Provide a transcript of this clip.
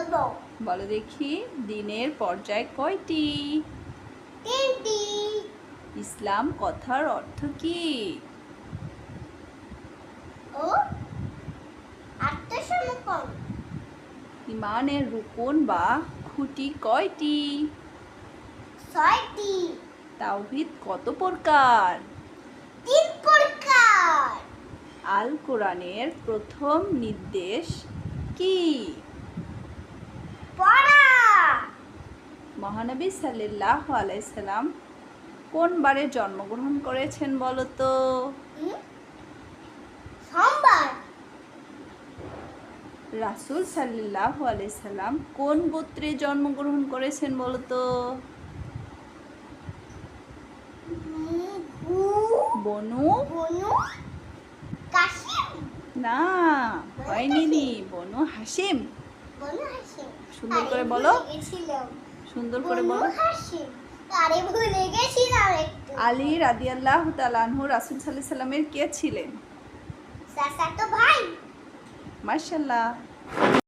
বলব বলো দেখি দিনের পর্যায় কয়টি? তিনটি। ইসলাম কথার অর্থ কি? ও আত্মসমর্পণ। ইমানের রুকন বা খুঁটি কয়টি? ছয়টি। তাওহিদ কত প্রকার? তিন প্রকার। আল কোরআনের প্রথম নির্দেশ কি? মহানবী সাল্লাহ আলাইসাল্লাম কোন বারে জন্মগ্রহণ করেছেন বলো তো? সোমবার। রাসুল সাল্লাহ আলাইসাল্লাম কোন গোত্রে জন্মগ্রহণ করেছেন বলো তো? বনু না হয়নি বনু হাসিম সুন্দর করে বলো। সুন্দর করে বলো। আরে ভুলে গেছিলাম একটু আলী রাদিয়াল্লাহ তালানহু রাসুল সাল্লাহ সাল্লামের কে ছিলেন? চাচা তো ভাই। মার্শাল্লাহ